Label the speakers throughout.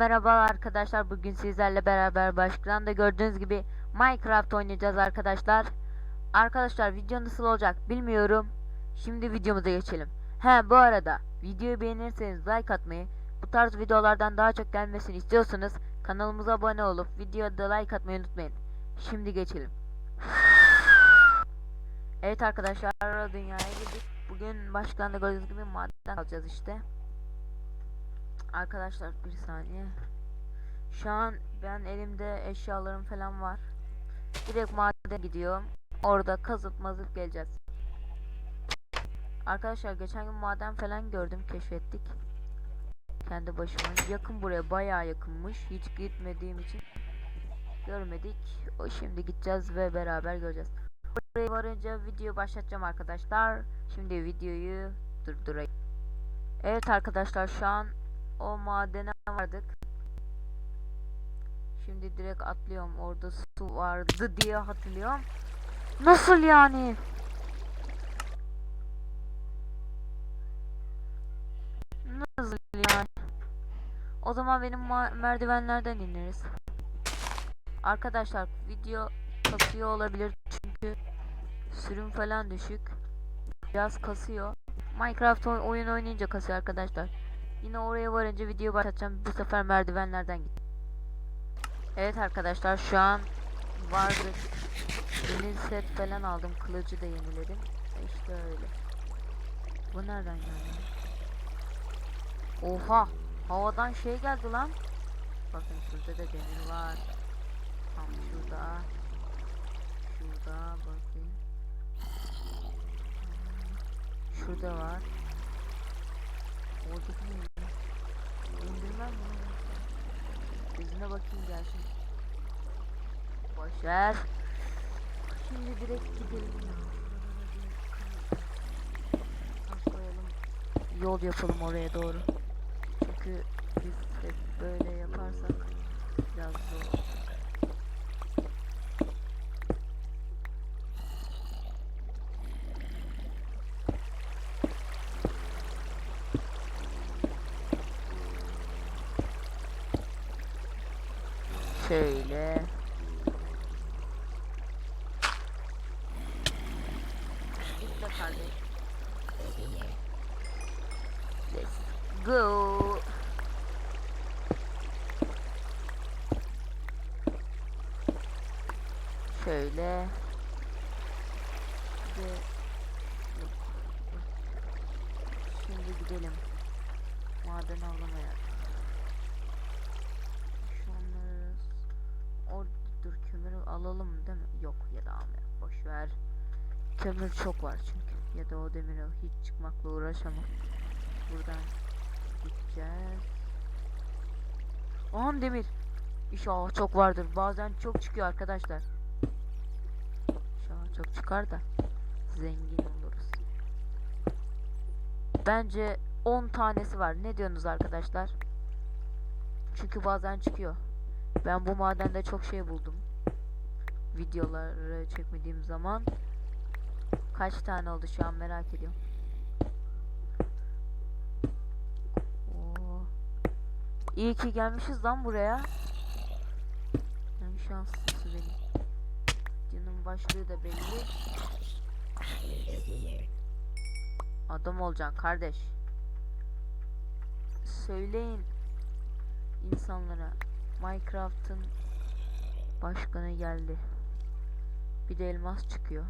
Speaker 1: Merhaba arkadaşlar. Bugün sizlerle beraber başlıktan gördüğünüz gibi Minecraft oynayacağız arkadaşlar. Arkadaşlar video nasıl olacak bilmiyorum. Şimdi videomuza geçelim. He bu arada videoyu beğenirseniz like atmayı, bu tarz videolardan daha çok gelmesini istiyorsanız kanalımıza abone olup videoya da like atmayı unutmayın. Şimdi geçelim. Evet arkadaşlar dünyaya girdik. Bugün başlıktan gördüğünüz gibi maden alacağız işte. Arkadaşlar bir saniye. Şu an ben elimde eşyalarım falan var. Direkt madene gidiyorum. Orada kazıp mazıp geleceğiz. Arkadaşlar geçen gün maden falan gördüm keşfettik. Kendi başıma. Yakın buraya bayağı yakınmış. Hiç gitmediğim için görmedik. O şimdi gideceğiz ve beraber göreceğiz. Buraya varınca video başlatacağım arkadaşlar. Şimdi videoyu durdurayım. Evet arkadaşlar şu an o madene vardık. Şimdi direkt atlıyorum. Orada su vardı diye hatırlıyorum. Nasıl yani? Nasıl yani? O zaman benim merdivenlerden ineriz. Arkadaşlar video kasıyor olabilir çünkü sürüm falan düşük. Biraz kasıyor. Minecraft oy- oyun oynayınca kasıyor arkadaşlar. Yine oraya varınca video başlatacağım. Bu sefer merdivenlerden git. Evet arkadaşlar şu an vardık. Yeni set falan aldım. Kılıcı da yeniledim. E İşte öyle. Bu nereden geldi? Oha! Havadan şey geldi lan. Bakın şurada da demir var. Tam şurada. Şurada bakayım. Şurada var. Oradaki ne? İndirmem mi? Yüzüne bakayım gelsin. Boşver. Şimdi direkt gidelim ya. Yol yapalım oraya doğru. Çünkü biz hep böyle yaparsak biraz zor. Şöyle. Let's go. Şöyle. Şimdi gidelim. Maden avlamaya. Şunları o dur kömürü alalım değil mi? Yok ya da almayalım. Boş ver. Kömür çok var çünkü. Ya da o demiri hiç çıkmakla uğraşamam. Buradan gideceğiz. Aman demir. İnşallah çok vardır. Bazen çok çıkıyor arkadaşlar. İnşallah çok çıkar da zengin oluruz. Bence 10 tanesi var. Ne diyorsunuz arkadaşlar? Çünkü bazen çıkıyor. Ben bu madende çok şey buldum. Videoları çekmediğim zaman. Kaç tane oldu şu an merak ediyorum. İyi ki gelmişiz lan buraya. Ben şanslısı benim. Videonun başlığı da belli. Adam olacaksın kardeş. Söyleyin insanlara Minecraft'ın başkanı geldi. Bir de elmas çıkıyor.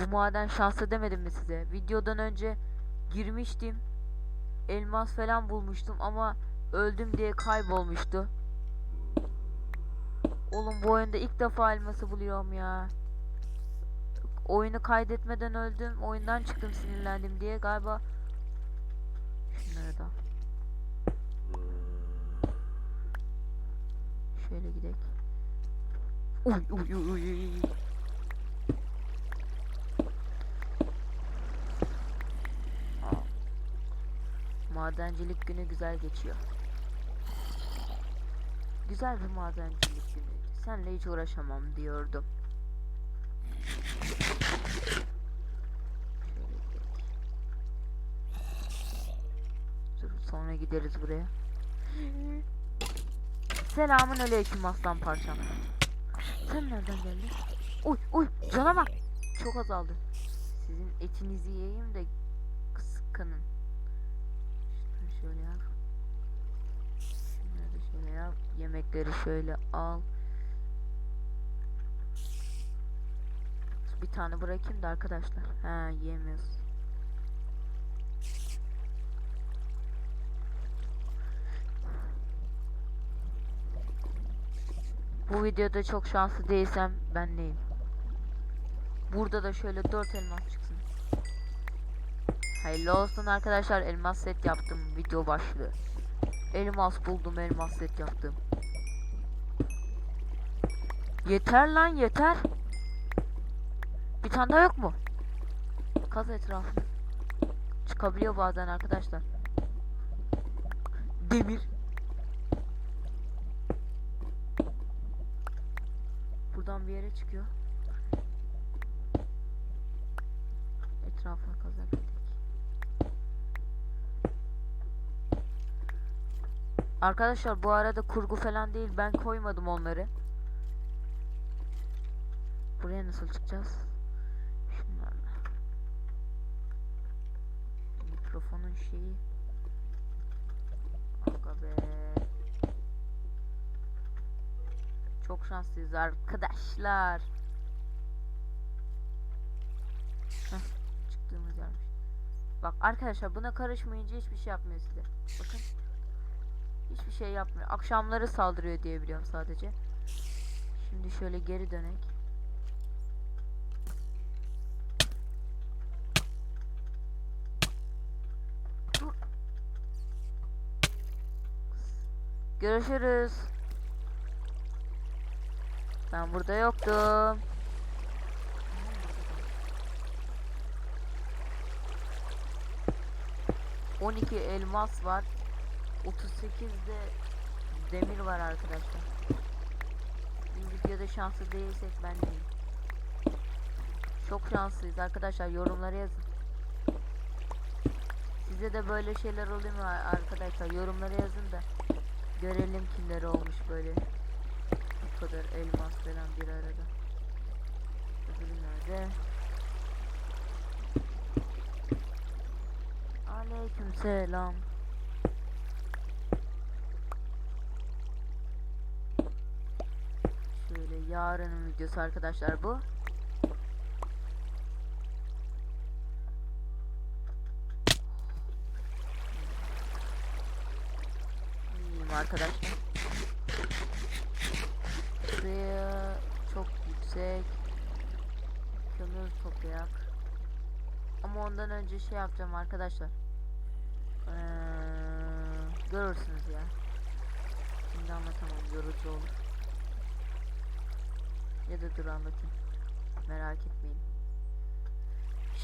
Speaker 1: Bu maden şanslı demedim mi size? Videodan önce girmiştim. Elmas falan bulmuştum ama öldüm diye kaybolmuştu. Oğlum bu oyunda ilk defa elması buluyorum ya. Oyunu kaydetmeden öldüm. Oyundan çıktım sinirlendim diye galiba. Şunları da. Şöyle gidelim. Uy uy uy uy. Madencilik günü güzel geçiyor. Güzel bir madencilik günü. Senle hiç uğraşamam diyordum. Şöyle gidelim. Dur sonra gideriz buraya. Selamun aleyküm aslan parçam. Sen nereden geldin? Uy uy cana bak. Çok azaldı. Sizin etinizi yiyeyim de kıskanın. Şunları şöyle yap. Şunları şöyle yap. Yemekleri şöyle al. Bir tane bırakayım da arkadaşlar. Ha yiyemiyoruz. Bu videoda çok şanslı değilsem ben neyim? Burada da şöyle 4 elmas çıksın. Hayırlı olsun arkadaşlar elmas set yaptım video başlığı. Elmas buldum elmas set yaptım. Yeter lan yeter. Bir tane daha yok mu? Kaz etrafını. Çıkabiliyor bazen arkadaşlar. Demir. Buradan bir yere çıkıyor. Etrafına kazak. Arkadaşlar bu arada kurgu falan değil ben koymadım onları. Buraya nasıl çıkacağız? Şunlarla. Mikrofonun şeyi. Aga be. Çok şanslıyız arkadaşlar. Çıktığımız yermiş. Bak arkadaşlar buna karışmayınca hiçbir şey yapmıyor size. Bakın. Hiçbir şey yapmıyor. Akşamları saldırıyor diye biliyorum sadece. Şimdi şöyle geri dönek. Görüşürüz. Ben burada yoktum. 12 elmas var. 38 de demir var arkadaşlar. Bu videoda şanslı değilsek ben değilim. Çok şanslıyız arkadaşlar. Yorumlara yazın. Size de böyle şeyler oluyor mu arkadaşlar? Yorumlara yazın da görelim kimler olmuş böyle. Kadar elmas falan bir arada. Öbürü nerede? Aleyküm selam. Şöyle yarının videosu arkadaşlar bu. Arkadaşlar. Buraya çok yüksek toplayak. Ama ondan önce şey yapacağım arkadaşlar. Ee, görürsünüz ya. Şimdi anlatamam yorucu olur. Ya da dur anlatayım. Merak etmeyin.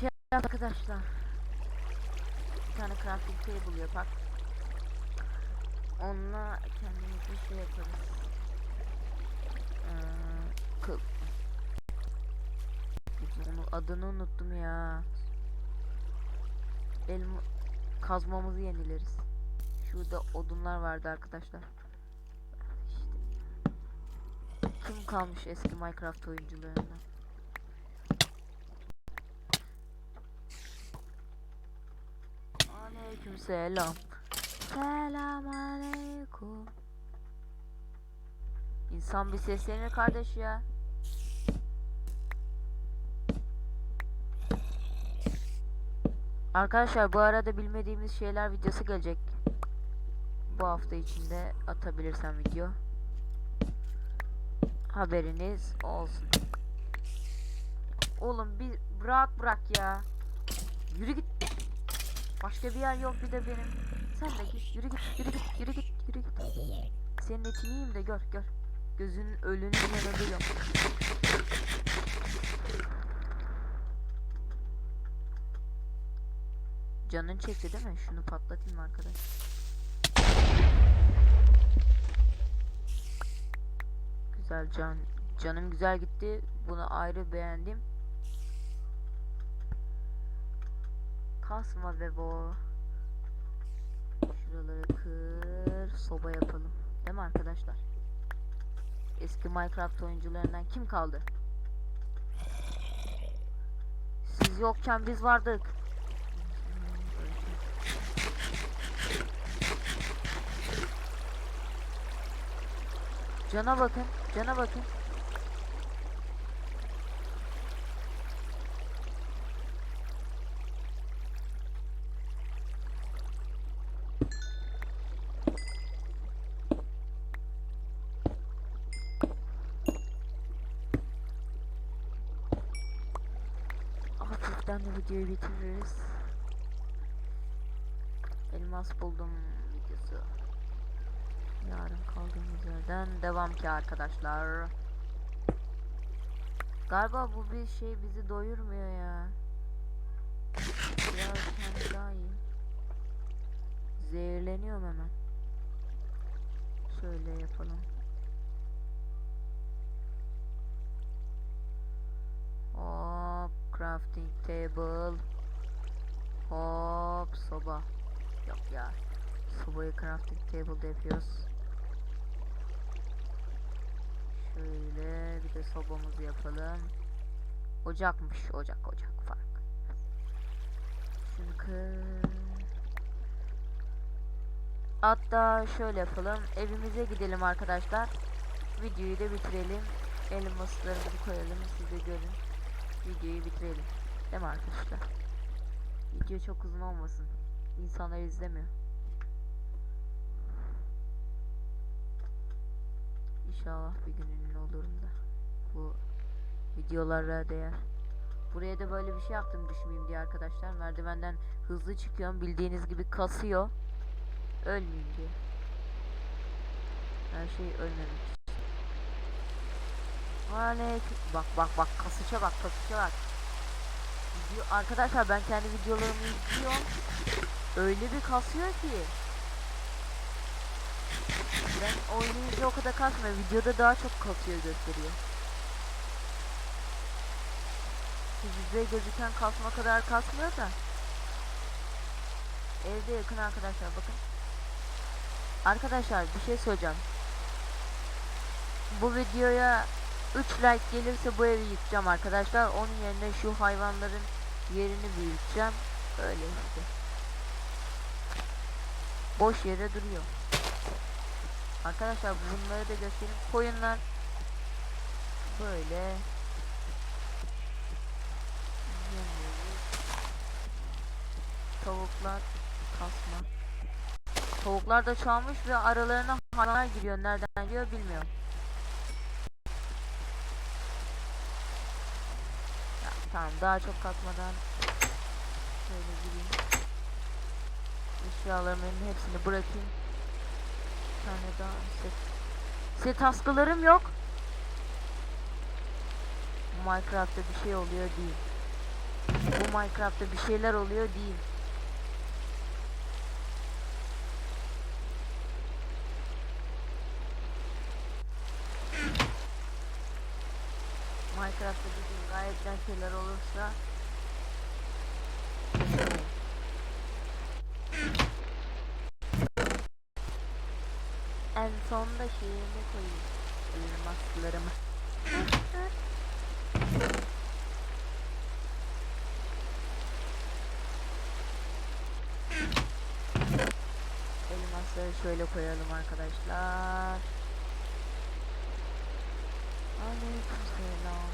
Speaker 1: Şey arkadaşlar. Bir tane crafting table yapak. Onunla kendimize şey yaparız. Ee. Adını unuttum ya. Elma kazmamızı yenileriz. Şurada odunlar vardı arkadaşlar. İşte. Kim kalmış eski Minecraft oyuncularından? Aleyküm selam. Selam aleyküm. İnsan bir seslenir kardeş ya. Arkadaşlar bu arada bilmediğimiz şeyler videosu gelecek. Bu hafta içinde atabilirsem video. Haberiniz olsun. Oğlum bir rahat bırak ya. Yürü git. Başka bir yer yok bir de benim. Sen de git. Yürü git. Yürü git. Yürü git. Yürü git. Senin etini yiyeyim de gör gör. Gözünün ölünün yanında yok. Canın çekti değil mi? Şunu patlatayım arkadaş. Güzel. can canım güzel gitti. Bunu ayrı beğendim. Kasma ve bu. Şuraları kır, soba yapalım. Değil mi arkadaşlar? Eski Minecraft oyuncularından kim kaldı? Siz yokken biz vardık. Cana bakın, cana bakın. Hafiften de videoyu bitiririz. Elmas buldum videosu. Yarın kaldığımız yerden devam ki arkadaşlar. Galiba bu bir şey bizi doyurmuyor ya. Biraz tane daha iyi. Zehirleniyorum hemen. Şöyle yapalım. Hop crafting table. Hop soba. Yok ya. Sobayı crafting table'da yapıyoruz. Şöyle bir de sobamızı yapalım. Ocakmış ocak ocak fark. Kır. Hatta şöyle yapalım. Evimize gidelim arkadaşlar. Videoyu da bitirelim. Elmaslarımızı koyalım. Siz de görün. Videoyu bitirelim. Değil mi arkadaşlar? Video çok uzun olmasın. İnsanlar izlemiyor. İnşallah bir gün ünlü olurum da. Bu videolara değer. Buraya da böyle bir şey yaptım düşmeyeyim diye arkadaşlar. Merdivenden hızlı çıkıyorum. Bildiğiniz gibi kasıyor. Ölmeyeyim diye. Her şey ölmemek için. Bak bak bak kasışa bak kasışa bak. Video, arkadaşlar ben kendi videolarımı izliyorum. Öyle bir kasıyor ki. Ben oynayınca o kadar kasmıyor. Videoda daha çok kasıyor gösteriyor. Sizde gözüken kasma kadar kasmıyor da. Evde yakın arkadaşlar bakın. Arkadaşlar bir şey söyleyeceğim. Bu videoya 3 like gelirse bu evi yıkacağım arkadaşlar. Onun yerine şu hayvanların yerini büyüteceğim. Öyle işte. Boş yere duruyor. Arkadaşlar bunları da göstereyim. Koyunlar böyle. Tavuklar kasma. Tavuklar da çoğalmış ve aralarına hayvanlar giriyor. Nereden giriyor bilmiyorum. Ya, tamam daha çok katmadan şöyle gireyim. Eşyalarımın hepsini bırakayım. Tane daha set. Set askılarım yok. Minecraft'ta bir şey oluyor değil. Bu Minecraft'ta bir şeyler oluyor değil. Minecraft'ta bir gün gayet şeyler olursa En sonunda şeyimi koyayım. Elmaslarımı. Elmasları şöyle koyalım arkadaşlar. Aleykümselam.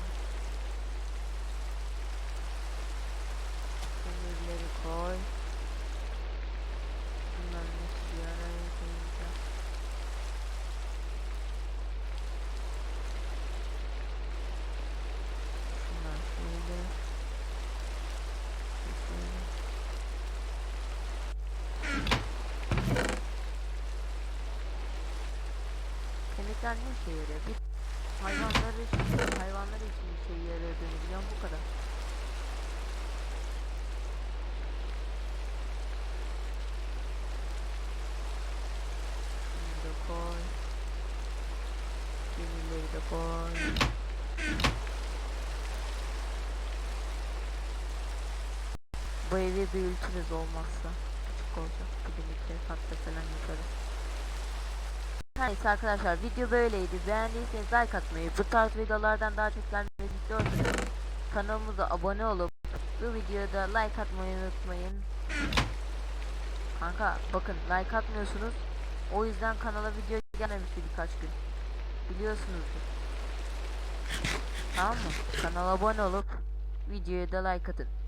Speaker 1: Demirleri koy. Bunların hepsi bir araya Yemekler ne işe yarıyor? Bir hayvanlar için, hayvanlar için işe yarıyor biliyorum bu kadar. Şimdi de koy. Bu evi büyütürüz olmazsa. Küçük olacak. Bir şey de bir kere falan yaparız. Her Neyse arkadaşlar video böyleydi. Beğendiyseniz like atmayı, bu tarz videolardan daha çok gelmesini istiyorsanız kanalımıza abone olup bu videoda like atmayı unutmayın. Kanka bakın like atmıyorsunuz. O yüzden kanala video gelmemişti birkaç gün. Biliyorsunuzdur. Tamam mı? Kanala abone olup videoya da like atın.